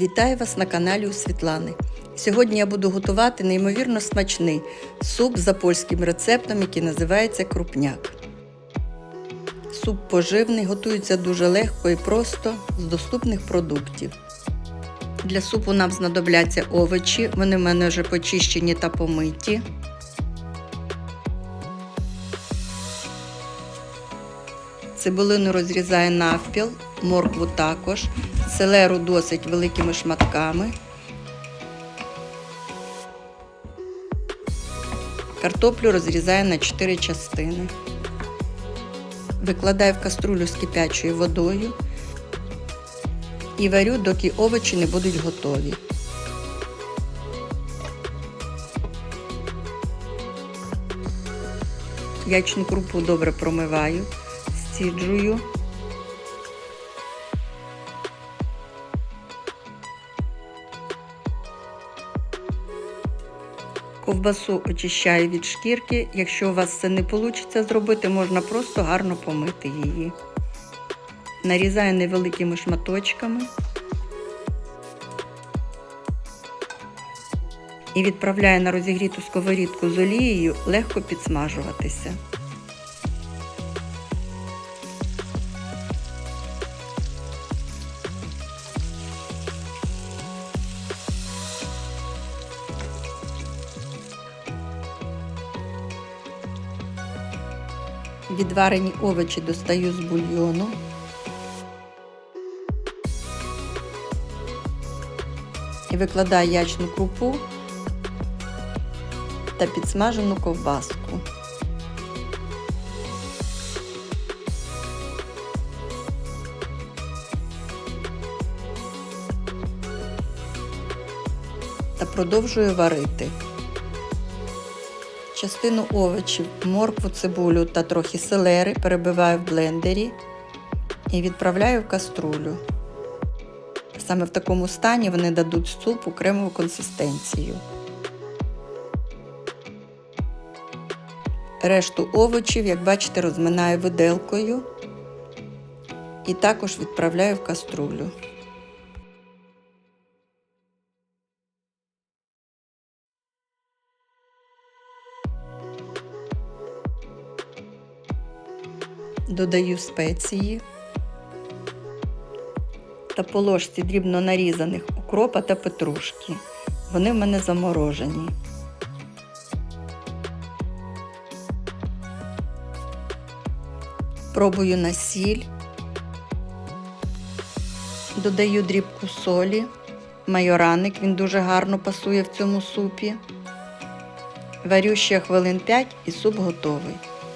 Вітаю вас на каналі у Світлани. Сьогодні я буду готувати неймовірно смачний суп за польським рецептом, який називається крупняк. Суп поживний, готується дуже легко і просто з доступних продуктів. Для супу нам знадобляться овочі, вони в мене вже почищені та помиті. Цибулину розрізаю навпіл, моркву також, селеру досить великими шматками. Картоплю розрізаю на 4 частини. Викладаю в каструлю з кипячою водою і варю, доки овочі не будуть готові. Ячну крупу добре промиваю, стіджую. Ковбасу очищаю від шкірки. Якщо у вас це не вийде зробити, можна просто гарно помити її. Нарізаю невеликими шматочками і відправляю на розігріту сковорідку з олією легко підсмажуватися. Відварені овочі достаю з бульйону. І викладаю ячну крупу та підсмажену ковбаску. Та продовжую варити. Частину овочів, моркву, цибулю та трохи селери перебиваю в блендері і відправляю в каструлю. Саме в такому стані вони дадуть супу кремову консистенцію. Решту овочів, як бачите, розминаю виделкою і також відправляю в каструлю. Додаю спеції та по ложці дрібно нарізаних укропа та петрушки. Вони в мене заморожені. Пробую на сіль, додаю дрібку солі, майораник, він дуже гарно пасує в цьому супі. Варю ще хвилин 5 і суп готовий.